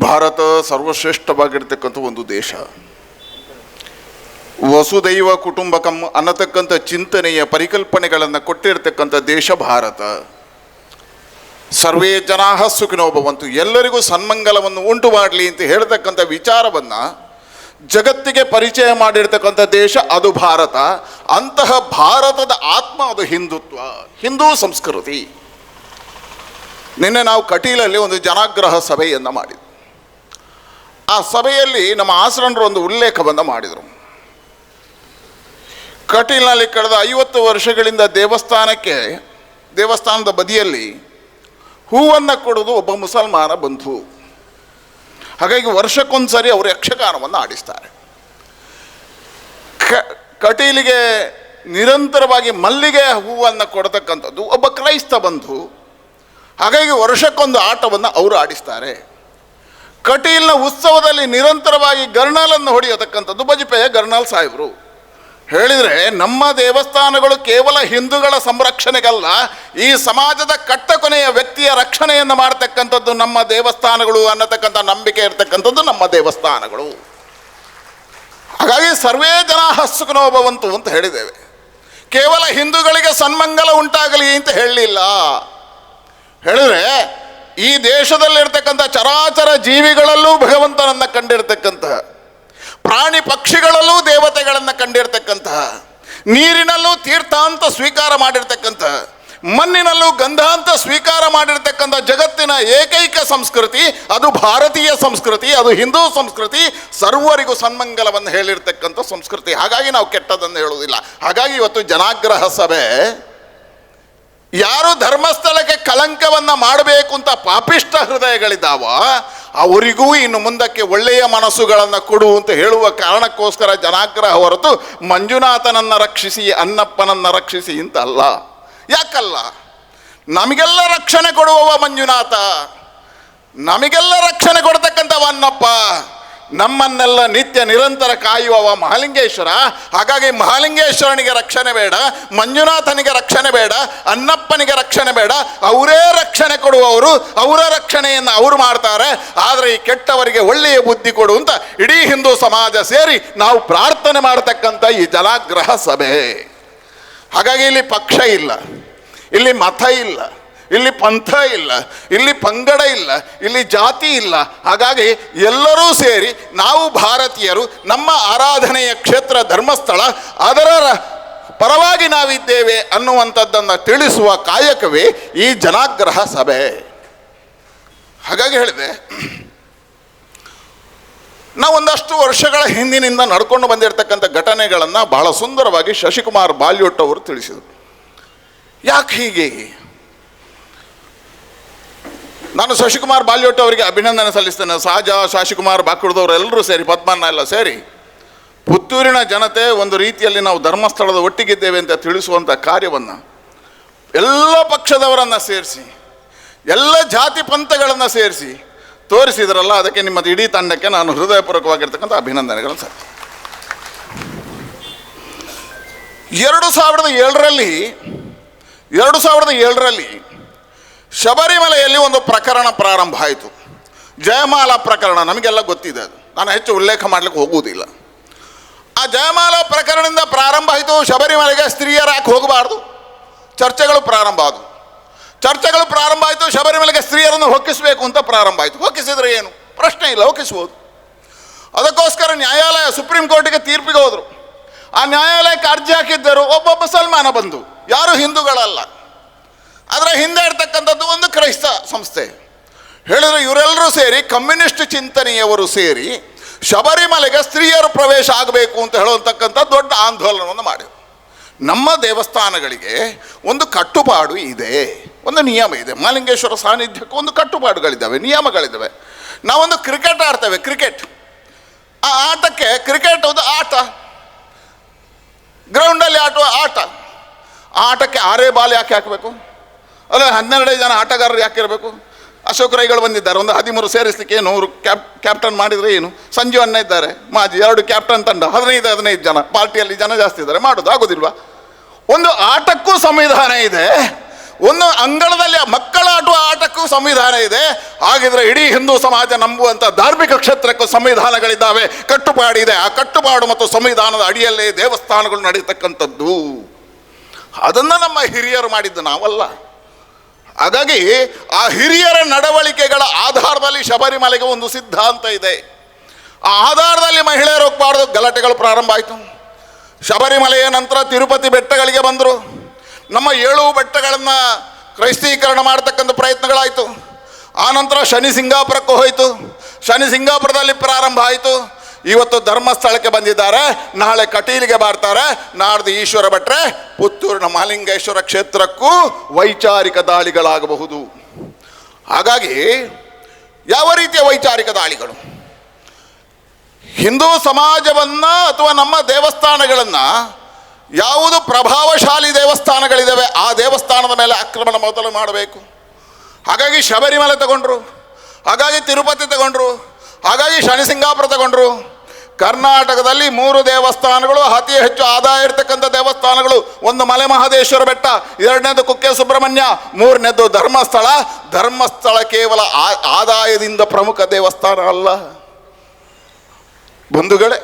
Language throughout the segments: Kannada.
ಭಾರತ ಸರ್ವಶ್ರೇಷ್ಠವಾಗಿರ್ತಕ್ಕಂಥ ಒಂದು ದೇಶ. ವಸುದೈವ ಕುಟುಂಬಕಂ ಅನ್ನತಕ್ಕಂಥ ಚಿಂತನೆಯ ಪರಿಕಲ್ಪನೆಗಳನ್ನು ಕೊಟ್ಟಿರ್ತಕ್ಕಂಥ ದೇಶ ಭಾರತ. ಸರ್ವೇ ಜನಾ ಭವಂತು. ಎಲ್ಲರಿಗೂ ಸನ್ಮಂಗಲವನ್ನು ಉಂಟು ಮಾಡಲಿ ಅಂತ ಹೇಳ್ತಕ್ಕಂಥ ವಿಚಾರವನ್ನು ಜಗತ್ತಿಗೆ ಪರಿಚಯ ಮಾಡಿರ್ತಕ್ಕಂಥ ದೇಶ ಅದು ಭಾರತ. ಅಂತಹ ಭಾರತದ ಆತ್ಮ ಅದು ಹಿಂದುತ್ವ. ಹಿಂದೂ ಸಂಸ್ಕೃತಿ. ನಿನ್ನೆ ನಾವು ಕಟೀಲಲ್ಲಿ ಒಂದು ಜನಾಗ್ರಹ ಸಭೆಯನ್ನು ಮಾಡಿದ್ವಿ. ಆ ಸಭೆಯಲ್ಲಿ ನಮ್ಮ ಆಸರಣರು ಒಂದು ಉಲ್ಲೇಖವನ್ನು ಮಾಡಿದರು. ಕಟೀಲಿನಲ್ಲಿ ಕಳೆದ ಐವತ್ತು ವರ್ಷಗಳಿಂದ ದೇವಸ್ಥಾನಕ್ಕೆ, ದೇವಸ್ಥಾನದ ಬದಿಯಲ್ಲಿ ಹೂವನ್ನು ಕೊಡೋದು ಒಬ್ಬ ಮುಸಲ್ಮಾನ ಬಂಧು. ಹಾಗಾಗಿ ವರ್ಷಕ್ಕೊಂದು ಸರಿ ಅವರು ಯಕ್ಷಗಾನವನ್ನು ಆಡಿಸ್ತಾರೆ. ಕ, ಕಟೀಲಿಗೆ ನಿರಂತರವಾಗಿ ಮಲ್ಲಿಗೆ ಹೂವನ್ನು ಕೊಡತಕ್ಕಂಥದ್ದು ಒಬ್ಬ ಕ್ರೈಸ್ತ ಬಂಧು. ಹಾಗಾಗಿ ವರ್ಷಕ್ಕೊಂದು ಆಟವನ್ನು ಅವರು ಆಡಿಸ್ತಾರೆ. ಕಟೀಲ್ನ ಉತ್ಸವದಲ್ಲಿ ನಿರಂತರವಾಗಿ ಗರ್ನಾಲನ್ನು ಹೊಡೆಯತಕ್ಕಂಥದ್ದು ಬಜಪೆಯ ಗರ್ನಾಲ್ ಸಾಹೇಬರು. ಹೇಳಿದರೆ ನಮ್ಮ ದೇವಸ್ಥಾನಗಳು ಕೇವಲ ಹಿಂದೂಗಳ ಸಂರಕ್ಷಣೆಗಲ್ಲ, ಈ ಸಮಾಜದ ಕಟ್ಟ ಕೊನೆಯ ವ್ಯಕ್ತಿಯ ರಕ್ಷಣೆಯನ್ನು ಮಾಡತಕ್ಕಂಥದ್ದು ನಮ್ಮ ದೇವಸ್ಥಾನಗಳು ಅನ್ನತಕ್ಕಂಥ ನಂಬಿಕೆ ಇರತಕ್ಕಂಥದ್ದು ನಮ್ಮ ದೇವಸ್ಥಾನಗಳು. ಹಾಗಾಗಿ ಸರ್ವೇ ಜನ ಸುಖನೋಭವಂತು ಭವಂತು ಅಂತ ಹೇಳಿದ್ದೇವೆ. ಕೇವಲ ಹಿಂದೂಗಳಿಗೆ ಸನ್ಮಂಗಲ ಉಂಟಾಗಲಿ ಅಂತ ಹೇಳಲಿಲ್ಲ. ಹೇಳಿದ್ರೆ ಈ ದೇಶದಲ್ಲಿರ್ತಕ್ಕಂಥ ಚರಾಚರ ಜೀವಿಗಳಲ್ಲೂ ಭಗವಂತನನ್ನು ಕಂಡಿರ್ತಕ್ಕಂತಹ, ಪ್ರಾಣಿ ಪಕ್ಷಿಗಳಲ್ಲೂ ದೇವತೆಗಳನ್ನು ಕಂಡಿರ್ತಕ್ಕಂತಹ, ನೀರಿನಲ್ಲೂ ತೀರ್ಥಾಂತ ಸ್ವೀಕಾರ ಮಾಡಿರ್ತಕ್ಕಂತಹ ಮಣ್ಣಿನಲ್ಲೂ ಗಂಧಾಂತ ಸ್ವೀಕಾರ ಮಾಡಿರ್ತಕ್ಕಂಥ ಜಗತ್ತಿನ ಏಕೈಕ ಸಂಸ್ಕೃತಿ, ಅದು ಭಾರತೀಯ ಸಂಸ್ಕೃತಿ, ಅದು ಹಿಂದೂ ಸಂಸ್ಕೃತಿ, ಸರ್ವರಿಗೂ ಸನ್ಮಂಗಲವನ್ನು ಹೇಳಿರ್ತಕ್ಕಂಥ ಸಂಸ್ಕೃತಿ. ಹಾಗಾಗಿ ನಾವು ಕೆಟ್ಟದನ್ನು ಹೇಳುವುದಿಲ್ಲ. ಹಾಗಾಗಿ ಇವತ್ತು ಜನಾಗ್ರಹ ಸಭೆ ಯಾರು ಧರ್ಮಸ್ಥಳಕ್ಕೆ ಕಳಂಕವನ್ನು ಮಾಡಬೇಕು ಅಂತ ಪಾಪಿಷ್ಟ ಹೃದಯಗಳಿದ್ದಾವ, ಅವರಿಗೂ ಇನ್ನು ಮುಂದಕ್ಕೆ ಒಳ್ಳೆಯ ಮನಸ್ಸುಗಳನ್ನು ಕೊಡು ಅಂತ ಹೇಳುವ ಕಾರಣಕ್ಕೋಸ್ಕರ ಜನಾಗ್ರಹ ಹೊರತು ಮಂಜುನಾಥನನ್ನು ರಕ್ಷಿಸಿ ಅನ್ನಪ್ಪನನ್ನು ರಕ್ಷಿಸಿ ಅಂತ ಅಲ್ಲ ಯಾಕಲ್ಲ? ನಮಗೆಲ್ಲ ರಕ್ಷಣೆ ಕೊಡುವವ ಮಂಜುನಾಥ. ನಮಗೆಲ್ಲ ರಕ್ಷಣೆ ಕೊಡ್ತಕ್ಕಂಥವ ಅನ್ನಪ್ಪ ನಮ್ಮನ್ನೆಲ್ಲ ನಿತ್ಯ ನಿರಂತರ ಕಾಯುವವ ಮಹಾಲಿಂಗೇಶ್ವರ. ಹಾಗಾಗಿ ಮಹಾಲಿಂಗೇಶ್ವರನಿಗೆ ರಕ್ಷಣೆ ಬೇಡ, ಮಂಜುನಾಥನಿಗೆ ರಕ್ಷಣೆ ಬೇಡ ಅನ್ನಪ್ಪನಿಗೆ ರಕ್ಷಣೆ ಬೇಡ, ಅವರೇ ರಕ್ಷಣೆ ಕೊಡುವವರು, ಅವರ ರಕ್ಷಣೆಯನ್ನು ಅವರು ಮಾಡ್ತಾರೆ. ಆದರೆ ಈ ಕೆಟ್ಟವರಿಗೆ ಒಳ್ಳೆಯ ಬುದ್ಧಿ ಕೊಡು ಅಂತ ಇಡೀ ಹಿಂದೂ ಸಮಾಜ ಸೇರಿ ನಾವು ಪ್ರಾರ್ಥನೆ ಮಾಡತಕ್ಕಂಥ ಈ ಜಲಾಗ್ರಹ ಸಭೆ. ಹಾಗಾಗಿ ಇಲ್ಲಿ ಪಕ್ಷ ಇಲ್ಲ, ಇಲ್ಲಿ ಮತ ಇಲ್ಲ ಇಲ್ಲಿ ಪಂಥ ಇಲ್ಲ, ಇಲ್ಲಿ ಪಂಗಡ ಇಲ್ಲ, ಇಲ್ಲಿ ಜಾತಿ ಇಲ್ಲ. ಹಾಗಾಗಿ ಎಲ್ಲರೂ ಸೇರಿ ನಾವು ಭಾರತೀಯರು, ನಮ್ಮ ಆರಾಧನೆಯ ಕ್ಷೇತ್ರ, ಧರ್ಮಸ್ಥಳ, ಅದರ ಪರವಾಗಿ ನಾವಿದ್ದೇವೆ ಅನ್ನುವಂಥದ್ದನ್ನು ತಿಳಿಸುವ ಕಾಯಕವೇ ಈ ಜನಾಗ್ರಹ ಸಭೆ. ಹಾಗಾಗಿ ಹೇಳಿದೆ, ನಾವು ಒಂದಷ್ಟು ವರ್ಷಗಳ ಹಿಂದಿನಿಂದ ನಡ್ಕೊಂಡು ಬಂದಿರತಕ್ಕಂಥ ಘಟನೆಗಳನ್ನು ಬಹಳ ಸುಂದರವಾಗಿ ಶಶಿಕುಮಾರ್ ಬಾಲ್ಯೋಟ್ ಅವರು ತಿಳಿಸಿದರು. ಯಾಕೆ ಹೀಗೆ? ನಾನು ಶಶಿಕುಮಾರ್ ಬಾಲ್ಯೋಟ್ ಅವರಿಗೆ ಅಭಿನಂದನೆ ಸಲ್ಲಿಸ್ತೇನೆ. ಸಹಜ ಶಶಿಕುಮಾರ್, ಬಾಕುಳದವರು ಎಲ್ಲರೂ ಸೇರಿ ಪದ್ಮನ್ನ ಎಲ್ಲ ಸೇರಿ ಪುತ್ತೂರಿನ ಜನತೆ ಒಂದು ರೀತಿಯಲ್ಲಿ ನಾವು ಧರ್ಮಸ್ಥಳದ ಒಟ್ಟಿಗಿದ್ದೇವೆ ಅಂತ ತಿಳಿಸುವಂಥ ಕಾರ್ಯವನ್ನು ಎಲ್ಲ ಪಕ್ಷದವರನ್ನು ಸೇರಿಸಿ, ಎಲ್ಲ ಜಾತಿ ಪಂಥಗಳನ್ನು ಸೇರಿಸಿ ತೋರಿಸಿದ್ರಲ್ಲ, ಅದಕ್ಕೆ ನಿಮ್ಮದು ಇಡೀ ತಂಡಕ್ಕೆ ನಾನು ಹೃದಯಪೂರ್ವಕವಾಗಿರ್ತಕ್ಕಂಥ ಅಭಿನಂದನೆಗಳನ್ನು ಸರ್ ಎರಡು ಸಾವಿರದ ಏಳರಲ್ಲಿ, ಎರಡು ಸಾವಿರದ ಏಳರಲ್ಲಿ ಶಬರಿಮಲೆಯಲ್ಲಿ ಒಂದು ಪ್ರಕರಣ ಪ್ರಾರಂಭ ಆಯಿತು. ಜಯಮಾಲಾ ಪ್ರಕರಣ, ನಮಗೆಲ್ಲ ಗೊತ್ತಿದೆ ಅದು. ನಾನು ಹೆಚ್ಚು ಉಲ್ಲೇಖ ಮಾಡಲಿಕ್ಕೆ ಹೋಗುವುದಿಲ್ಲ. ಆ ಜಯಮಾಲಾ ಪ್ರಕರಣದಿಂದ ಪ್ರಾರಂಭ ಆಯಿತು, ಶಬರಿಮಲೆಗೆ ಸ್ತ್ರೀಯರು ಯಾಕೆ ಹೋಗಬಾರ್ದು? ಚರ್ಚೆಗಳು ಪ್ರಾರಂಭ ಆದವು. ಚರ್ಚೆಗಳು ಪ್ರಾರಂಭ ಆಯಿತು, ಶಬರಿಮಲೆಗೆ ಸ್ತ್ರೀಯರನ್ನು ಹೊಕ್ಕಿಸಬೇಕು ಅಂತ ಪ್ರಾರಂಭ ಆಯಿತು. ಹೊಕ್ಕಿಸಿದ್ರೆ ಏನು? ಪ್ರಶ್ನೆ ಇಲ್ಲ, ಹೊಕ್ಕಿಸ್ಬೋದು. ಅದಕ್ಕೋಸ್ಕರ ನ್ಯಾಯಾಲಯ, ಸುಪ್ರೀಂ ಕೋರ್ಟಿಗೆ ತೀರ್ಪಿಗೆ ಹೋದರು. ಆ ನ್ಯಾಯಾಲಯಕ್ಕೆ ಅರ್ಜಿ ಹಾಕಿದ್ದರು, ಒಬ್ಬೊಬ್ಬ ಸಲ್ಮಾನ ಬಂದು. ಯಾರು ಹಿಂದೂಗಳಲ್ಲ. ಅದರ ಹಿಂದೆ ಇರ್ತಕ್ಕಂಥದ್ದು ಒಂದು ಕ್ರೈಸ್ತ ಸಂಸ್ಥೆ. ಹೇಳಿದ್ರೆ ಇವರೆಲ್ಲರೂ ಸೇರಿ ಕಮ್ಯುನಿಸ್ಟ್ ಚಿಂತನೆಯವರು ಸೇರಿ ಶಬರಿಮಲೆಗೆ ಸ್ತ್ರೀಯರು ಪ್ರವೇಶ ಆಗಬೇಕು ಅಂತ ಹೇಳುವಂತಕ್ಕಂಥ ದೊಡ್ಡ ಆಂದೋಲನವನ್ನು ಮಾಡಿದರು. ನಮ್ಮ ದೇವಸ್ಥಾನಗಳಿಗೆ ಒಂದು ಕಟ್ಟುಪಾಡು ಇದೆ. ಒಂದು ನಿಯಮ ಇದೆ. ಮಾಲಿಂಗೇಶ್ವರ ಸಾನ್ನಿಧ್ಯಕ್ಕೂ ಒಂದು ಕಟ್ಟುಪಾಡುಗಳಿದ್ದಾವೆ, ನಿಯಮಗಳಿದ್ದಾವೆ. ನಾವೊಂದು ಕ್ರಿಕೆಟ್ ಆಡ್ತೇವೆ, ಕ್ರಿಕೆಟ್. ಆ ಆಟಕ್ಕೆ ಕ್ರಿಕೆಟ್ ಒಂದು ಆಟ. ಗ್ರೌಂಡಲ್ಲಿ ಆಟುವ ಆಟ. ಆ ಆಟಕ್ಕೆ ಆರೇ ಬಾಲ್ ಯಾಕೆ ಹಾಕಬೇಕು? ಅಲ್ಲ, ಹನ್ನೆರಡೇ ಜನ ಆಟಗಾರರು ಯಾಕೆ ಇರಬೇಕು ಅಶೋಕ್ ರೈಗಳು ಬಂದಿದ್ದಾರೆ, ಒಂದು ಹದಿಮೂರು ಸೇರಿಸ್ಲಿಕ್ಕೆ ಏನು ಅವರು ಕ್ಯಾಪ್, ಕ್ಯಾಪ್ಟನ್ ಮಾಡಿದರೆ ಏನು? ಸಂಜು ಅನ್ನ ಇದ್ದಾರೆ, ಮಾಜಿ ಎರಡು ಕ್ಯಾಪ್ಟನ್ ತಂಡ, ಹದಿನೈದು ಹದಿನೈದು ಜನ, ಪಾರ್ಟಿಯಲ್ಲಿ ಜನ ಜಾಸ್ತಿ ಇದ್ದಾರೆ, ಮಾಡೋದು ಆಗೋದಿಲ್ವಾ? ಒಂದು ಆಟಕ್ಕೂ ಸಂವಿಧಾನ ಇದೆ, ಒಂದು ಅಂಗಳದಲ್ಲಿ ಮಕ್ಕಳ ಆಟುವ ಆಟಕ್ಕೂ ಸಂವಿಧಾನ ಇದೆ, ಹಾಗಿದ್ರೆ ಇಡೀ ಹಿಂದೂ ಸಮಾಜ ನಂಬುವಂಥ ಧಾರ್ಮಿಕ ಕ್ಷೇತ್ರಕ್ಕೂ ಸಂವಿಧಾನಗಳಿದ್ದಾವೆ ಕಟ್ಟುಪಾಡಿದೆ ಆ ಕಟ್ಟುಪಾಡು ಮತ್ತು ಸಂವಿಧಾನದ ಅಡಿಯಲ್ಲೇ ದೇವಸ್ಥಾನಗಳು ನಡೀತಕ್ಕಂಥದ್ದು ಅದನ್ನು ನಮ್ಮ ಹಿರಿಯರು ಮಾಡಿದ್ದು ನಾವಲ್ಲ. ಹಾಗಾಗಿ ಆ ಹಿರಿಯರ ನಡವಳಿಕೆಗಳ ಆಧಾರದಲ್ಲಿ ಶಬರಿಮಲೆಗೆ ಒಂದು ಸಿದ್ಧಾಂತ ಇದೆ. ಆ ಆಧಾರದಲ್ಲಿ ಮಹಿಳೆಯರು ಹೋಗ್ಬಾರ್ದು, ಗಲಾಟೆಗಳು ಪ್ರಾರಂಭ ಆಯಿತು. ಶಬರಿಮಲೆಯ ನಂತರ ತಿರುಪತಿ ಬೆಟ್ಟಗಳಿಗೆ ಬಂದರು. ನಮ್ಮ ಏಳು ಬೆಟ್ಟಗಳನ್ನು ಕ್ರೈಸ್ತೀಕರಣ ಮಾಡತಕ್ಕಂಥ ಪ್ರಯತ್ನಗಳಾಯಿತು. ಆನಂತರ ಶನಿ ಸಿಂಗಾಪುರಕ್ಕೆ ಹೋಯಿತು. ಶನಿ ಸಿಂಗಾಪುರದಲ್ಲಿ ಪ್ರಾರಂಭ ಆಯಿತು. ಇವತ್ತು ಧರ್ಮಸ್ಥಳಕ್ಕೆ ಬಂದಿದ್ದಾರೆ. ನಾಳೆ ಕಟೀಲಿಗೆ ಬರ್ತಾರೆ. ನಾಡ್ದು ಈಶ್ವರ ಭಟ್ರೆ, ಪುತ್ತೂರಿನ ಮಹಾಲಿಂಗೇಶ್ವರ ಕ್ಷೇತ್ರಕ್ಕೂ ವೈಚಾರಿಕ ದಾಳಿಗಳಾಗಬಹುದು. ಹಾಗಾಗಿ ಯಾವ ರೀತಿಯ ವೈಚಾರಿಕ ದಾಳಿಗಳು? ಹಿಂದೂ ಸಮಾಜವನ್ನ ಅಥವಾ ನಮ್ಮ ದೇವಸ್ಥಾನಗಳನ್ನ ಯಾವುದು ಪ್ರಭಾವಶಾಲಿ ದೇವಸ್ಥಾನಗಳಿದ್ದಾವೆ ಆ ದೇವಸ್ಥಾನದ ಮೇಲೆ ಆಕ್ರಮಣ ಮೊದಲು ಮಾಡಬೇಕು. ಹಾಗಾಗಿ ಶಬರಿಮಲೆ ತಗೊಂಡ್ರು. ಹಾಗಾಗಿ ತಿರುಪತಿ ತಗೊಂಡ್ರು. ಹಾಗಾಗಿ ಶನಿಸಿಂಗಾಪುರ ತಗೊಂಡ್ರು. ಕರ್ನಾಟಕದಲ್ಲಿ ಮೂರು ದೇವಸ್ಥಾನಗಳು, ಅತಿ ಹೆಚ್ಚು ಆದಾಯ ಇರತಕ್ಕಂಥ ದೇವಸ್ಥಾನಗಳು. ಒಂದು ಮಲೆ ಮಹದೇಶ್ವರ ಬೆಟ್ಟ, ಎರಡನೇದು ಕುಕ್ಕೆ ಸುಬ್ರಹ್ಮಣ್ಯ ಮೂರನೇದು ಧರ್ಮಸ್ಥಳ. ಧರ್ಮಸ್ಥಳ ಕೇವಲ ಆದಾಯದಿಂದ ಪ್ರಮುಖ ದೇವಸ್ಥಾನ ಅಲ್ಲ. ಬಂಧುಗಳೇ,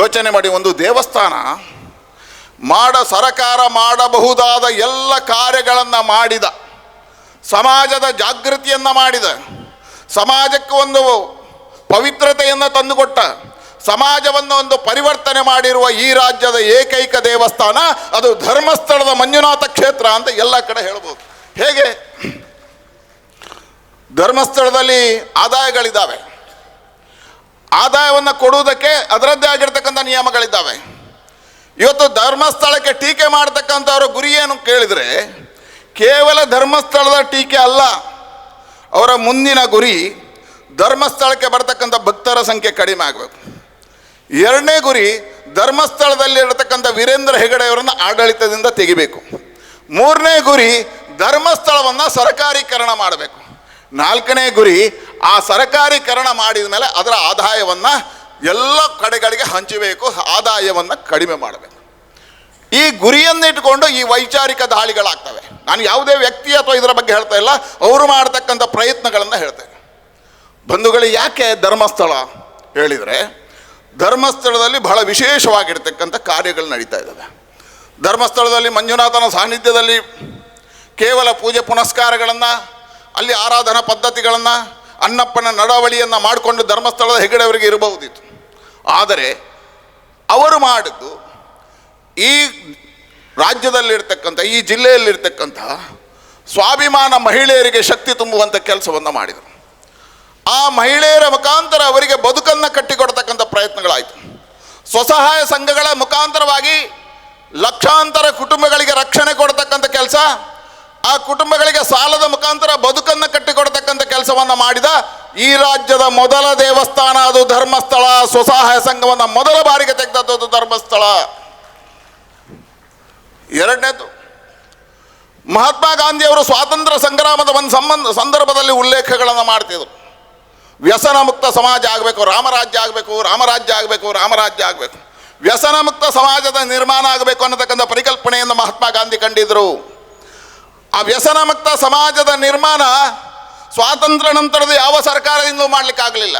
ಯೋಚನೆ ಮಾಡಿ ಒಂದು ದೇವಸ್ಥಾನ ಮಾಡ, ಸರಕಾರ ಮಾಡಬಹುದಾದ ಎಲ್ಲ ಕಾರ್ಯಗಳನ್ನು ಮಾಡಿದ, ಸಮಾಜದ ಜಾಗೃತಿಯನ್ನು ಮಾಡಿದ ಸಮಾಜಕ್ಕೆ ಒಂದು ಪವಿತ್ರತೆಯನ್ನು ತಂದುಕೊಟ್ಟ, ಸಮಾಜವನ್ನು ಒಂದು ಪರಿವರ್ತನೆ ಮಾಡಿರುವ ಈ ರಾಜ್ಯದ ಏಕೈಕ ದೇವಸ್ಥಾನ, ಅದು ಧರ್ಮಸ್ಥಳದ ಮಂಜುನಾಥ ಕ್ಷೇತ್ರ ಅಂತ ಎಲ್ಲ ಕಡೆ ಹೇಳ್ಬೋದು. ಹೇಗೆ? ಧರ್ಮಸ್ಥಳದಲ್ಲಿ ಆದಾಯಗಳಿದ್ದಾವೆ. ಆದಾಯವನ್ನು ಕೊಡುವುದಕ್ಕೆ ಅದರದ್ದೇ ಆಗಿರ್ತಕ್ಕಂಥ ನಿಯಮಗಳಿದ್ದಾವೆ. ಇವತ್ತು ಧರ್ಮಸ್ಥಳಕ್ಕೆ ಟೀಕೆ ಮಾಡ್ತಕ್ಕಂಥವ್ರ ಗುರಿ ಏನು ಕೇಳಿದರೆ, ಕೇವಲ ಧರ್ಮಸ್ಥಳದ ಟೀಕೆ ಅಲ್ಲ ಅವರ ಮುಂದಿನ ಗುರಿ ಧರ್ಮಸ್ಥಳಕ್ಕೆ ಬರ್ತಕ್ಕಂಥ ಭಕ್ತರ ಸಂಖ್ಯೆ ಕಡಿಮೆ ಆಗಬೇಕು. ಎರಡನೇ ಗುರಿ ಧರ್ಮಸ್ಥಳದಲ್ಲಿರತಕ್ಕಂಥ ವೀರೇಂದ್ರ ಹೆಗಡೆಯವರನ್ನು ಆಡಳಿತದಿಂದ ತೆಗಿಬೇಕು. ಮೂರನೇ ಗುರಿ ಧರ್ಮಸ್ಥಳವನ್ನು ಸರಕಾರೀಕರಣ ಮಾಡಬೇಕು. ನಾಲ್ಕನೇ ಗುರಿ ಆ ಸರಕಾರೀಕರಣ ಮಾಡಿದ ಮೇಲೆ ಅದರ ಆದಾಯವನ್ನು ಎಲ್ಲ ಕಡೆಗಳಿಗೆ ಹಂಚಬೇಕು, ಆದಾಯವನ್ನು ಕಡಿಮೆ ಮಾಡಬೇಕು. ಈ ಗುರಿಯನ್ನಿಟ್ಟುಕೊಂಡು ಈ ವೈಚಾರಿಕ ದಾಳಿಗಳಾಗ್ತವೆ. ನಾನು ಯಾವುದೇ ವ್ಯಕ್ತಿ ಅಥವಾ ಇದರ ಬಗ್ಗೆ ಹೇಳ್ತಾ ಇಲ್ಲ. ಅವರು ಮಾಡತಕ್ಕಂಥ ಪ್ರಯತ್ನಗಳನ್ನು ಹೇಳ್ತೇನೆ ಬಂಧುಗಳು ಯಾಕೆ ಧರ್ಮಸ್ಥಳ ಹೇಳಿದರೆ, ಧರ್ಮಸ್ಥಳದಲ್ಲಿ ಬಹಳ ವಿಶೇಷವಾಗಿರ್ತಕ್ಕಂಥ ಕಾರ್ಯಗಳು ನಡೀತಾ ಇದ್ದಾವೆ. ಧರ್ಮಸ್ಥಳದಲ್ಲಿ ಮಂಜುನಾಥನ ಸಾನ್ನಿಧ್ಯದಲ್ಲಿ ಕೇವಲ ಪೂಜೆ ಪುನಸ್ಕಾರಗಳನ್ನು, ಅಲ್ಲಿ ಆರಾಧನಾ ಪದ್ಧತಿಗಳನ್ನು ಅನ್ನಪ್ಪನ ನಡವಳಿಯನ್ನು ಮಾಡಿಕೊಂಡು ಧರ್ಮಸ್ಥಳದ ಹೆಗಡೆಯವರಿಗೆ ಇರಬಹುದಿತ್ತು. ಆದರೆ, ಅವರು ಮಾಡಿದ್ದು ಈ ರಾಜ್ಯದಲ್ಲಿರ್ತಕ್ಕಂಥ, ಈ ಜಿಲ್ಲೆಯಲ್ಲಿರ್ತಕ್ಕಂಥ ಸ್ವಾಭಿಮಾನ ಮಹಿಳೆಯರಿಗೆ ಶಕ್ತಿ ತುಂಬುವಂಥ ಕೆಲಸವನ್ನು ಮಾಡಿದರು. ಆ ಮಹಿಳೆಯರ ಮುಖಾಂತರ ಅವರಿಗೆ ಬದುಕನ್ನು ಕಟ್ಟಿಕೊಡ್ತಕ್ಕಂಥ ಪ್ರಯತ್ನಗಳಾಯಿತು. ಸ್ವಸಹಾಯ ಸಂಘಗಳ ಮುಖಾಂತರವಾಗಿ ಲಕ್ಷಾಂತರ ಕುಟುಂಬಗಳಿಗೆ ರಕ್ಷಣೆ ಕೊಡ್ತಕ್ಕಂಥ ಕೆಲಸ, ಆ ಕುಟುಂಬಗಳಿಗೆ ಸಾಲದ ಮುಖಾಂತರ ಬದುಕನ್ನು ಕಟ್ಟಿಕೊಡ್ತಕ್ಕಂಥ ಕೆಲಸವನ್ನು ಮಾಡಿದ ಈ ರಾಜ್ಯದ ಮೊದಲ ದೇವಸ್ಥಾನ, ಅದು ಧರ್ಮಸ್ಥಳ. ಸ್ವಸಹಾಯ ಸಂಘವನ್ನು ಮೊದಲ ಬಾರಿಗೆ ತೆಗೆದದ್ದು ಧರ್ಮಸ್ಥಳ. ಎರಡನೇದು, ಮಹಾತ್ಮ ಗಾಂಧಿಯವರು ಸ್ವಾತಂತ್ರ್ಯ ಸಂಗ್ರಾಮದ ಒಂದು ಸಂಬಂಧ, ಸಂದರ್ಭದಲ್ಲಿ ಉಲ್ಲೇಖಗಳನ್ನು ಮಾಡ್ತಿದ್ರು. ವ್ಯಸನ ಮುಕ್ತ ಸಮಾಜ ಆಗಬೇಕು, ರಾಮರಾಜ್ಯ ಆಗಬೇಕು ರಾಮರಾಜ್ಯ ಆಗಬೇಕು ರಾಮರಾಜ್ಯ ಆಗಬೇಕು. ವ್ಯಸನ ಮುಕ್ತ ಸಮಾಜದ ನಿರ್ಮಾಣ ಆಗಬೇಕು ಅನ್ನತಕ್ಕಂಥ ಪರಿಕಲ್ಪನೆಯನ್ನು ಮಹಾತ್ಮ ಗಾಂಧಿ ಕಂಡಿದ್ದರು ಆ ವ್ಯಸನ ಮುಕ್ತ ಸಮಾಜದ ನಿರ್ಮಾಣ ಸ್ವಾತಂತ್ರ್ಯ ನಂತರದ ಯಾವ ಸರ್ಕಾರದಿಂದ ಮಾಡಲಿಕ್ಕಾಗಲಿಲ್ಲ.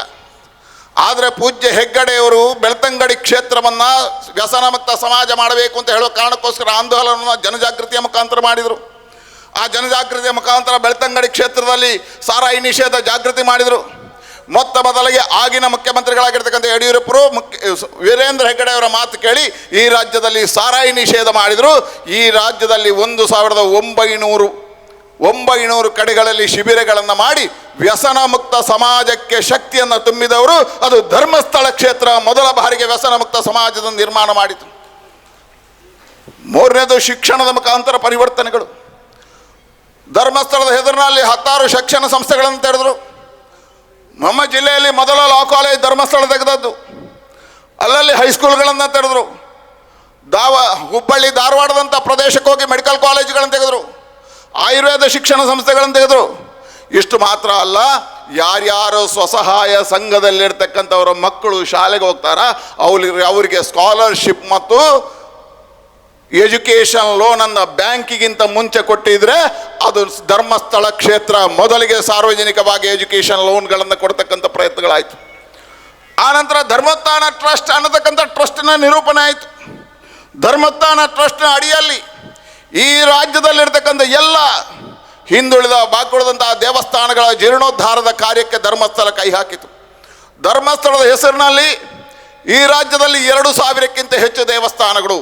ಆದರೆ ಪೂಜ್ಯ ಹೆಗ್ಗಡೆಯವರು ಬೆಳ್ತಂಗಡಿ ಕ್ಷೇತ್ರವನ್ನು ವ್ಯಸನ ಮುಕ್ತ ಸಮಾಜ ಮಾಡಬೇಕು ಅಂತ ಹೇಳೋ ಕಾರಣಕ್ಕೋಸ್ಕರ ಆಂದೋಲನವನ್ನು ಜನಜಾಗೃತಿಯ ಮುಖಾಂತರ ಮಾಡಿದರು. ಆ ಜನಜಾಗೃತಿಯ ಮುಖಾಂತರ ಬೆಳ್ತಂಗಡಿ ಕ್ಷೇತ್ರದಲ್ಲಿ ಸಾರಾಯಿ ನಿಷೇಧ ಜಾಗೃತಿ ಮಾಡಿದರು. ಮೊತ್ತ ಮೊದಲಿಗೆ ಆಗಿನ ಮುಖ್ಯಮಂತ್ರಿಗಳಾಗಿರ್ತಕ್ಕಂಥ ಯಡಿಯೂರಪ್ಪರು ಮುಖ್ಯ, ವೀರೇಂದ್ರ ಹೆಗ್ಗಡೆ ಅವರ ಮಾತು ಕೇಳಿ ಈ ರಾಜ್ಯದಲ್ಲಿ ಸಾರಾಯಿ ನಿಷೇಧ ಮಾಡಿದರು. ಈ ರಾಜ್ಯದಲ್ಲಿ ಒಂದು ಸಾವಿರದ ಒಂಬೈನೂರು ಒಂಬೈನೂರು ಕಡೆಗಳಲ್ಲಿ ಶಿಬಿರಗಳನ್ನು ಮಾಡಿ ವ್ಯಸನ ಮುಕ್ತ ಸಮಾಜಕ್ಕೆ ಶಕ್ತಿಯನ್ನು ತುಂಬಿದವರು ಅದು ಧರ್ಮಸ್ಥಳ ಕ್ಷೇತ್ರ ಮೊದಲ ಬಾರಿಗೆ ವ್ಯಸನ ಮುಕ್ತ ಸಮಾಜದ ನಿರ್ಮಾಣ ಮಾಡಿತು. ಮೂರನೇದು ಶಿಕ್ಷಣದ ಮುಖಾಂತರ ಪರಿವರ್ತನೆಗಳು. ಧರ್ಮಸ್ಥಳದ ಹೆಸರಿನಲ್ಲಿ ಹತ್ತಾರು ಶಿಕ್ಷಣ ಸಂಸ್ಥೆಗಳನ್ನು ತೆರೆದರು. ನಮ್ಮ ಜಿಲ್ಲೆಯಲ್ಲಿ ಮೊದಲ ಲಾ ಕಾಲೇಜ್ ಧರ್ಮಸ್ಥಳ ತೆಗೆದದ್ದು. ಅಲ್ಲಲ್ಲಿ ಹೈಸ್ಕೂಲ್ಗಳನ್ನು ತೆರೆದರು. ದಾವ, ಹುಬ್ಬಳ್ಳಿ, ಧಾರವಾಡದಂಥ ಪ್ರದೇಶಕ್ಕೆ ಹೋಗಿ ಮೆಡಿಕಲ್ ಕಾಲೇಜುಗಳನ್ನು ತೆಗೆದರು. ಆಯುರ್ವೇದ ಶಿಕ್ಷಣ ಸಂಸ್ಥೆಗಳನ್ನು ತೆಗೆದರು. ಇಷ್ಟು ಮಾತ್ರ ಅಲ್ಲ, ಯಾರ್ಯಾರು ಸ್ವಸಹಾಯ ಸಂಘದಲ್ಲಿರ್ತಕ್ಕಂಥವ್ರ ಮಕ್ಕಳು ಶಾಲೆಗೆ ಹೋಗ್ತಾರ ಅವ್ರಿಗೆ ಅವರಿಗೆ ಸ್ಕಾಲರ್ಶಿಪ್ ಮತ್ತು ಎಜುಕೇಷನ್ ಲೋನನ್ನು ಬ್ಯಾಂಕಿಗಿಂತ ಮುಂಚೆ ಕೊಟ್ಟಿದ್ರೆ, ಅದು ಧರ್ಮಸ್ಥಳ ಕ್ಷೇತ್ರ ಮೊದಲಿಗೆ ಸಾರ್ವಜನಿಕವಾಗಿ ಎಜುಕೇಷನ್ ಲೋನ್ಗಳನ್ನು ಕೊಡ್ತಕ್ಕಂಥ ಪ್ರಯತ್ನಗಳಾಯಿತು. ಆನಂತರ ಧರ್ಮೋತ್ಥಾನ ಟ್ರಸ್ಟ್ ಅನ್ನತಕ್ಕಂಥ ಟ್ರಸ್ಟ್ನ ನಿರೂಪಣೆ ಆಯಿತು. ಧರ್ಮಸ್ಥಾನ ಟ್ರಸ್ಟ್ನ ಅಡಿಯಲ್ಲಿ ಈ ರಾಜ್ಯದಲ್ಲಿರ್ತಕ್ಕಂಥ ಎಲ್ಲ ಹಿಂದುಳಿದ ಬಾಕುಳಿದಂತಹ ದೇವಸ್ಥಾನಗಳ ಜೀರ್ಣೋದ್ಧಾರದ ಕಾರ್ಯಕ್ಕೆ ಧರ್ಮಸ್ಥಳ ಕೈ ಹಾಕಿತು. ಧರ್ಮಸ್ಥಳದ ಹೆಸರಿನಲ್ಲಿ ಈ ರಾಜ್ಯದಲ್ಲಿ ಎರಡು ಸಾವಿರಕ್ಕಿಂತ ಹೆಚ್ಚು ದೇವಸ್ಥಾನಗಳು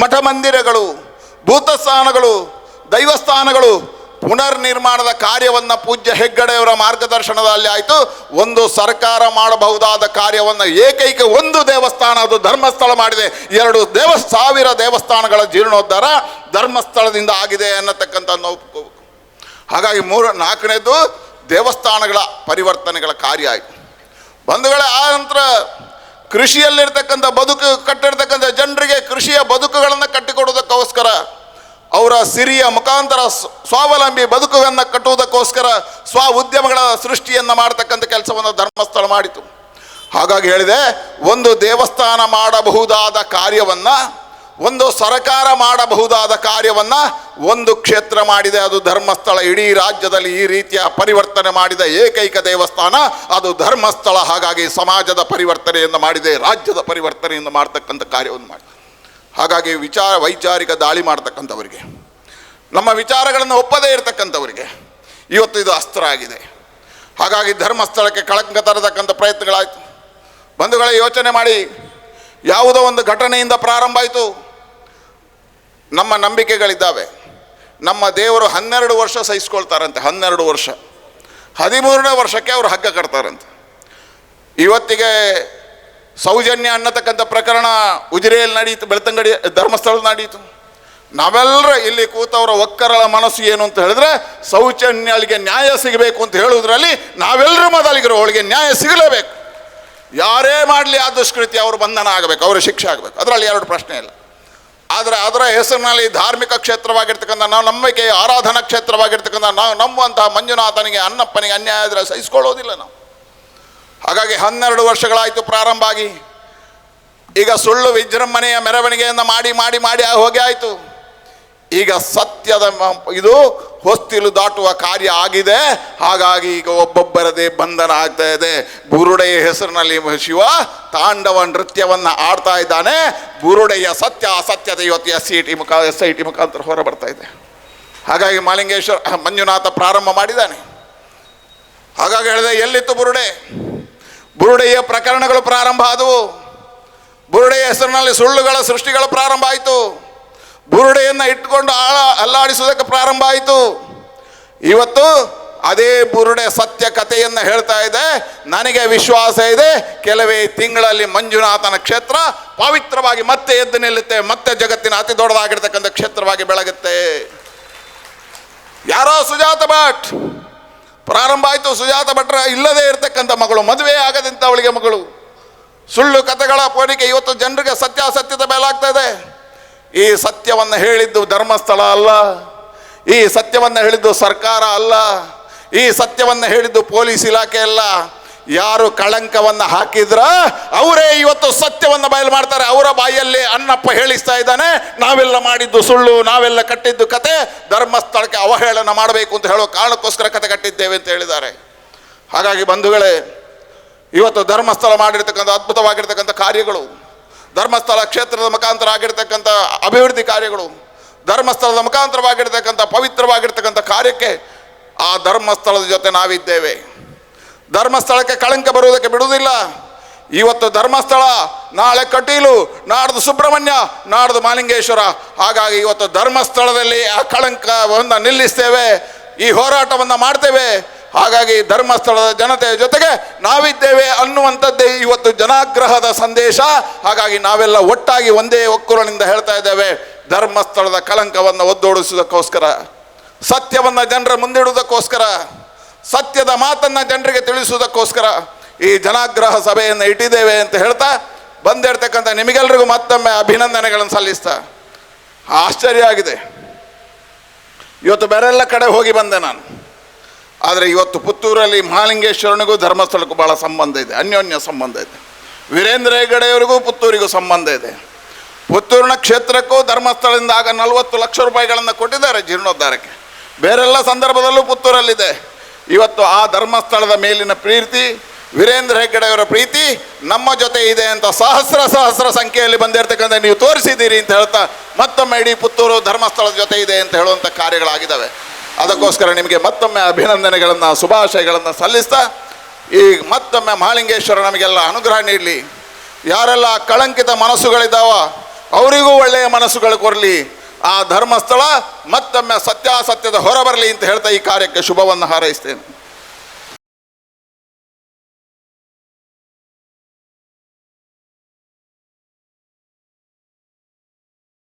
ಮಠ ಮಂದಿರಗಳು ಭೂತಸ್ಥಾನಗಳು, ದೈವಸ್ಥಾನಗಳು ಪುನರ್ ನಿರ್ಮಾಣದ ಕಾರ್ಯವನ್ನು ಪೂಜ್ಯ ಹೆಗ್ಗಡೆಯವರ ಮಾರ್ಗದರ್ಶನದಲ್ಲಿ ಆಯಿತು. ಒಂದು ಸರ್ಕಾರ ಮಾಡಬಹುದಾದ ಕಾರ್ಯವನ್ನು ಏಕೈಕ ಒಂದು ದೇವಸ್ಥಾನ, ಅದು ಧರ್ಮಸ್ಥಳ ಮಾಡಿದೆ. ಎರಡು ದೇವ ಸಾವಿರ ದೇವಸ್ಥಾನಗಳ ಜೀರ್ಣೋದ್ಧಾರ ಧರ್ಮಸ್ಥಳದಿಂದ ಆಗಿದೆ ಅನ್ನತಕ್ಕಂಥ ನಾವು ಹಾಗಾಗಿ ಮೂರು ನಾಲ್ಕನೇದು ದೇವಸ್ಥಾನಗಳ ಪರಿವರ್ತನೆಗಳ ಕಾರ್ಯ ಆಯಿತು. ಬಂಧುಗಳ ಆ ನಂತರ ಕೃಷಿಯಲ್ಲಿರ್ತಕ್ಕಂಥ ಬದುಕು, ಕಟ್ಟಿರ್ತಕ್ಕಂಥ ಜನರಿಗೆ ಕೃಷಿಯ ಬದುಕುಗಳನ್ನು ಕಟ್ಟಿಕೊಡುವುದಕ್ಕೋಸ್ಕರ, ಅವರ ಸಿರಿಯ ಮುಖಾಂತರ ಸ್ವಾವಲಂಬಿ ಬದುಕುಗಳನ್ನು ಕಟ್ಟುವುದಕ್ಕೋಸ್ಕರ ಸ್ವ ಉದ್ಯಮಗಳ ಸೃಷ್ಟಿಯನ್ನು ಮಾಡತಕ್ಕಂಥ ಕೆಲಸವನ್ನು ಧರ್ಮಸ್ಥಳ ಮಾಡಿತು. ಹಾಗಾಗಿ ಹೇಳಿದೆ, ಒಂದು ದೇವಸ್ಥಾನ ಮಾಡಬಹುದಾದ ಕಾರ್ಯವನ್ನು ಒಂದು ಸರಕಾರ ಮಾಡಬಹುದಾದ ಕಾರ್ಯವನ್ನು ಒಂದು ಕ್ಷೇತ್ರ ಮಾಡಿದೆ. ಅದು ಧರ್ಮಸ್ಥಳ. ಇಡೀ ರಾಜ್ಯದಲ್ಲಿ ಈ ರೀತಿಯ ಪರಿವರ್ತನೆ ಮಾಡಿದ ಏಕೈಕ ದೇವಸ್ಥಾನ, ಅದು ಧರ್ಮಸ್ಥಳ. ಹಾಗಾಗಿ ಸಮಾಜದ ಪರಿವರ್ತನೆಯನ್ನು ಮಾಡಿದೆ, ರಾಜ್ಯದ ಪರಿವರ್ತನೆಯನ್ನು ಮಾಡ್ತಕ್ಕಂಥ ಕಾರ್ಯವನ್ನು ಮಾಡಿ ಹಾಗಾಗಿ ವಿಚಾರ, ವೈಚಾರಿಕ ದಾಳಿ ಮಾಡ್ತಕ್ಕಂಥವರಿಗೆ, ನಮ್ಮ ವಿಚಾರಗಳನ್ನು ಒಪ್ಪದೇ ಇರತಕ್ಕಂಥವರಿಗೆ ಇವತ್ತು ಇದು ಅಸ್ತ್ರ ಆಗಿದೆ. ಹಾಗಾಗಿ ಧರ್ಮಸ್ಥಳಕ್ಕೆ ಕಳಂಕ ತರತಕ್ಕಂಥ ಪ್ರಯತ್ನಗಳಾಯಿತು. ಬಂಧುಗಳೇ ಯೋಚನೆ ಮಾಡಿ, ಯಾವುದೋ ಒಂದು ಘಟನೆಯಿಂದ ಪ್ರಾರಂಭ ಆಯಿತು. ನಮ್ಮ ನಂಬಿಕೆಗಳಿದ್ದಾವೆ. ನಮ್ಮ ದೇವರು ಹನ್ನೆರಡು ವರ್ಷ ಸಹಿಸ್ಕೊಳ್ತಾರಂತೆ, ಹನ್ನೆರಡು ವರ್ಷ. ಹದಿಮೂರನೇ ವರ್ಷಕ್ಕೆ ಅವರು ಹಗ್ಗ ಕಟ್ತಾರಂತೆ. ಇವತ್ತಿಗೆ ಸೌಜನ್ಯ ಅನ್ನತಕ್ಕಂಥ ಪ್ರಕರಣ ಉಜಿರೆಯಲ್ಲಿ ನಡೀತು, ಬೆಳ್ತಂಗಡಿ ಧರ್ಮಸ್ಥಳದಲ್ಲಿ ನಡೀತು. ನಾವೆಲ್ಲರ ಇಲ್ಲಿ ಕೂತವರ ಒಕ್ಕರಳ ಮನಸ್ಸು ಏನು ಅಂತ ಹೇಳಿದ್ರೆ ಸೌಜನ್ಯಳಿಗೆ ನ್ಯಾಯ ಸಿಗಬೇಕು ಅಂತ ಹೇಳುವುದರಲ್ಲಿ ನಾವೆಲ್ಲರೂ ಮೊದಲಿಗರು ಅವಳಿಗೆ ನ್ಯಾಯ ಸಿಗಲೇಬೇಕು. ಯಾರೇ ಮಾಡಲಿ ಆ ದುಷ್ಕೃತಿ ಅವರು ಬಂಧನ ಆಗಬೇಕು ಅವರು ಶಿಕ್ಷೆ ಆಗಬೇಕು. ಅದರಲ್ಲಿ ಎರಡು ಪ್ರಶ್ನೆ ಇಲ್ಲ. ಆದರೆ ಅದರ ಹೆಸರಿನಲ್ಲಿ ಧಾರ್ಮಿಕ ಕ್ಷೇತ್ರವಾಗಿರ್ತಕ್ಕಂಥ ನಾವು ನಂಬಿಕೆ ಆರಾಧನಾ ಕ್ಷೇತ್ರವಾಗಿರ್ತಕ್ಕಂಥ ನಾವು ನಂಬುವಂತಹ ಮಂಜುನಾಥನಿಗೆ ಅನ್ನಪ್ಪನಿಗೆ ಅನ್ಯಾಯ ಆದರೆ ಸಹಿಸ್ಕೊಳ್ಳೋದಿಲ್ಲ ನಾವು. ಹಾಗಾಗಿ ಹನ್ನೆರಡು ವರ್ಷಗಳಾಯಿತು ಪ್ರಾರಂಭ ಆಗಿ. ಈಗ ಸುಳ್ಳು ವಿಜೃಂಭಣೆಯ ಮೆರವಣಿಗೆಯನ್ನು ಮಾಡಿ ಮಾಡಿ ಮಾಡಿ ಹೋಗಿ ಆಯಿತು. ಈಗ ಸತ್ಯದ ಇದು ಹೊಸ್ತಿಲು ದಾಟುವ ಕಾರ್ಯ ಆಗಿದೆ. ಹಾಗಾಗಿ ಈಗ ಒಬ್ಬೊಬ್ಬರದೇ ಬಂಧನ ಆಗ್ತಾ ಇದೆ. ಬುರುಡೆಯ ಹೆಸರಿನಲ್ಲಿ ಶಿವ ತಾಂಡವ ನೃತ್ಯವನ್ನು ಆಡ್ತಾ ಇದ್ದಾನೆ. ಬುರುಡೆಯ ಸತ್ಯ ಅಸತ್ಯತೆ ಇವತ್ತು ಎಸ್ ಸಿ ಟಿ ಮುಖ ಎಸ್ ಐ ಟಿ ಮುಖಾಂತರ ಹೊರ ಬರ್ತಾ ಇದೆ. ಹಾಗಾಗಿ ಮಾಲಿಂಗೇಶ್ವರ, ಮಂಜುನಾಥ ಪ್ರಾರಂಭ ಮಾಡಿದ್ದಾನೆ. ಹಾಗಾಗಿ ಹೇಳಿದೆ, ಎಲ್ಲಿತ್ತು ಬುರುಡೆ? ಬುರುಡೆಯ ಪ್ರಕರಣಗಳು ಪ್ರಾರಂಭ ಆದವು. ಬುರುಡೆಯ ಹೆಸರಿನಲ್ಲಿ ಸುಳ್ಳುಗಳ ಸೃಷ್ಟಿಗಳು ಪ್ರಾರಂಭ ಆಯಿತು. ಬುರುಡೆಯನ್ನು ಇಟ್ಟುಕೊಂಡು ಆಳ ಅಲ್ಲಾಡಿಸುವುದಕ್ಕೆ ಪ್ರಾರಂಭ ಆಯಿತು. ಇವತ್ತು ಅದೇ ಬುರುಡೆ ಸತ್ಯ ಕಥೆಯನ್ನು ಹೇಳ್ತಾ ಇದೆ. ನನಗೆ ವಿಶ್ವಾಸ ಇದೆ. ಕೆಲವೇ ತಿಂಗಳಲ್ಲಿ ಮಂಜುನಾಥನ ಕ್ಷೇತ್ರ ಪವಿತ್ರವಾಗಿ ಮತ್ತೆ ಎದ್ದು ನಿಲ್ಲುತ್ತೆ. ಮತ್ತೆ ಜಗತ್ತಿನ ಅತಿ ದೊಡ್ಡದಾಗಿರ್ತಕ್ಕಂಥ ಕ್ಷೇತ್ರವಾಗಿ ಬೆಳಗುತ್ತೆ. ಯಾರೋ ಸುಜಾತ ಭಟ್. ಪ್ರಾರಂಭ ಆಯಿತು ಸುಜಾತ ಭಟ್ರ ಇಲ್ಲದೆ ಇರತಕ್ಕಂಥ ಮಗಳು. ಮದುವೆ ಆಗದಂತ ಅವಳಿಗೆ ಮಗಳು. ಸುಳ್ಳು ಕಥೆಗಳ ಪೋರಿಕೆ ಇವತ್ತು ಜನರಿಗೆ ಸತ್ಯಾಸತ್ಯದ ಮೇಲಾಗ್ತಾ ಇದೆ. ಈ ಸತ್ಯವನ್ನು ಹೇಳಿದ್ದು ಧರ್ಮಸ್ಥಳ ಅಲ್ಲ, ಈ ಸತ್ಯವನ್ನು ಹೇಳಿದ್ದು ಸರ್ಕಾರ ಅಲ್ಲ, ಈ ಸತ್ಯವನ್ನು ಹೇಳಿದ್ದು ಪೊಲೀಸ್ ಇಲಾಖೆ ಅಲ್ಲ. ಯಾರು ಕಳಂಕವನ್ನು ಹಾಕಿದ್ರ ಅವರೇ ಇವತ್ತು ಸತ್ಯವನ್ನು ಬಯಲು ಮಾಡ್ತಾರೆ. ಅವರ ಬಾಯಲ್ಲಿ ಅಣ್ಣಪ್ಪ ಹೇಳಿಸ್ತಾ ಇದ್ದಾನೆ, ನಾವೆಲ್ಲ ಮಾಡಿದ್ದು ಸುಳ್ಳು, ನಾವೆಲ್ಲ ಕಟ್ಟಿದ್ದು ಕತೆ, ಧರ್ಮಸ್ಥಳಕ್ಕೆ ಅವಹೇಳನ ಮಾಡಬೇಕು ಅಂತ ಹೇಳೋ ಕಾರಣಕ್ಕೋಸ್ಕರ ಕತೆ ಕಟ್ಟಿದ್ದೇವೆ ಅಂತ ಹೇಳಿದ್ದಾರೆ. ಹಾಗಾಗಿ ಬಂಧುಗಳೇ, ಇವತ್ತು ಧರ್ಮಸ್ಥಳ ಮಾಡಿರ್ತಕ್ಕಂಥ ಅದ್ಭುತವಾಗಿರ್ತಕ್ಕಂಥ ಕಾರ್ಯಗಳು ಧರ್ಮಸ್ಥಳ ಕ್ಷೇತ್ರದ ಮುಖಾಂತರ ಆಗಿರ್ತಕ್ಕಂಥ ಅಭಿವೃದ್ಧಿ ಕಾರ್ಯಗಳು, ಧರ್ಮಸ್ಥಳದ ಮುಖಾಂತರವಾಗಿರ್ತಕ್ಕಂಥ ಪವಿತ್ರವಾಗಿರ್ತಕ್ಕಂಥ ಕಾರ್ಯಕ್ಕೆ ಆ ಧರ್ಮಸ್ಥಳದ ಜೊತೆ ನಾವಿದ್ದೇವೆ. ಧರ್ಮಸ್ಥಳಕ್ಕೆ ಕಳಂಕ ಬರುವುದಕ್ಕೆ ಬಿಡುವುದಿಲ್ಲ. ಇವತ್ತು ಧರ್ಮಸ್ಥಳ, ನಾಳೆ ಕಟೀಲು, ನಾಡ್ದು ಸುಬ್ರಹ್ಮಣ್ಯ, ನಾಡ್ದು ಮಾಲಿಂಗೇಶ್ವರ. ಹಾಗಾಗಿ ಇವತ್ತು ಧರ್ಮಸ್ಥಳದಲ್ಲಿ ಆ ಕಳಂಕವನ್ನು ನಿಲ್ಲಿಸ್ತೇವೆ. ಈ ಹೋರಾಟವನ್ನು ಮಾಡ್ತೇವೆ. ಹಾಗಾಗಿ ಧರ್ಮಸ್ಥಳದ ಜನತೆಯ ಜೊತೆಗೆ ನಾವಿದ್ದೇವೆ ಅನ್ನುವಂಥದ್ದೇ ಇವತ್ತು ಜನಾಗ್ರಹದ ಸಂದೇಶ. ಹಾಗಾಗಿ ನಾವೆಲ್ಲ ಒಟ್ಟಾಗಿ ಒಂದೇ ಒಕ್ಕೂರನಿಂದ ಹೇಳ್ತಾ ಇದ್ದೇವೆ, ಧರ್ಮಸ್ಥಳದ ಕಲಂಕವನ್ನು ಒದ್ದೋಡಿಸುವುದಕ್ಕೋಸ್ಕರ, ಸತ್ಯವನ್ನು ಜನರ ಮುಂದಿಡುವುದಕ್ಕೋಸ್ಕರ, ಸತ್ಯದ ಮಾತನ್ನು ಜನರಿಗೆ ತಿಳಿಸುವುದಕ್ಕೋಸ್ಕರ ಈ ಜನಾಗ್ರಹ ಸಭೆಯನ್ನು ಇಟ್ಟಿದ್ದೇವೆ ಅಂತ ಹೇಳ್ತಾ ಬಂದಿರ್ತಕ್ಕಂಥ ನಿಮಗೆಲ್ಲರಿಗೂ ಮತ್ತೊಮ್ಮೆ ಅಭಿನಂದನೆಗಳನ್ನು ಸಲ್ಲಿಸ್ತಾ ಆಶ್ಚರ್ಯ ಆಗಿದೆ. ಇವತ್ತು ಬೇರೆಲ್ಲ ಕಡೆ ಹೋಗಿ ಬಂದೆ ನಾನು. ಆದರೆ ಇವತ್ತು ಪುತ್ತೂರಲ್ಲಿ ಮಹಾಲಿಂಗೇಶ್ವರನಿಗೂ ಧರ್ಮಸ್ಥಳಕ್ಕೂ ಭಾಳ ಸಂಬಂಧ ಇದೆ, ಅನ್ಯೋನ್ಯ ಸಂಬಂಧ ಇದೆ. ವೀರೇಂದ್ರ ಹೆಗ್ಗಡೆಯವರಿಗೂ ಪುತ್ತೂರಿಗೂ ಸಂಬಂಧ ಇದೆ. ಪುತ್ತೂರಿನ ಕ್ಷೇತ್ರಕ್ಕೂ ಧರ್ಮಸ್ಥಳದಿಂದ ಆಗ ನಲವತ್ತು ಲಕ್ಷ ರೂಪಾಯಿಗಳನ್ನು ಕೊಟ್ಟಿದ್ದಾರೆ ಜೀರ್ಣೋದ್ಧಾರಕ್ಕೆ. ಬೇರೆಲ್ಲ ಸಂದರ್ಭದಲ್ಲೂ ಪುತ್ತೂರಲ್ಲಿದೆ. ಇವತ್ತು ಆ ಧರ್ಮಸ್ಥಳದ ಮೇಲಿನ ಪ್ರೀತಿ, ವೀರೇಂದ್ರ ಹೆಗ್ಗಡೆಯವರ ಪ್ರೀತಿ ನಮ್ಮ ಜೊತೆ ಇದೆ ಅಂತ ಸಹಸ್ರ ಸಹಸ್ರ ಸಂಖ್ಯೆಯಲ್ಲಿ ಬಂದಿರತಕ್ಕಂಥ ನೀವು ತೋರಿಸಿದ್ದೀರಿ ಅಂತ ಹೇಳ್ತಾ ಮತ್ತೊಮ್ಮೆ ಇಡೀ ಪುತ್ತೂರು ಧರ್ಮಸ್ಥಳದ ಜೊತೆ ಇದೆ ಅಂತ ಹೇಳುವಂಥ ಕಾರ್ಯಗಳಾಗಿದ್ದಾವೆ. ಅದಕ್ಕೋಸ್ಕರ ನಿಮಗೆ ಮತ್ತೊಮ್ಮೆ ಅಭಿನಂದನೆಗಳನ್ನು, ಶುಭಾಶಯಗಳನ್ನು ಸಲ್ಲಿಸ್ತಾ, ಈ ಮತ್ತೊಮ್ಮೆ ಮಹಾಲಿಂಗೇಶ್ವರ ನಮಗೆಲ್ಲ ಅನುಗ್ರಹ ನೀಡಲಿ. ಯಾರೆಲ್ಲ ಕಳಂಕಿತ ಮನಸ್ಸುಗಳಿದ್ದಾವ, ಅವರಿಗೂ ಒಳ್ಳೆಯ ಮನಸ್ಸುಗಳು ಕೊರಲಿ ಆ ಧರ್ಮಸ್ಥಳ ಮತ್ತೊಮ್ಮೆ ಸತ್ಯಾಸತ್ಯದ ಹೊರಬರಲಿ ಅಂತ ಹೇಳ್ತಾ ಈ ಕಾರ್ಯಕ್ಕೆ ಶುಭವನ್ನು ಹಾರೈಸ್ತೇನೆ.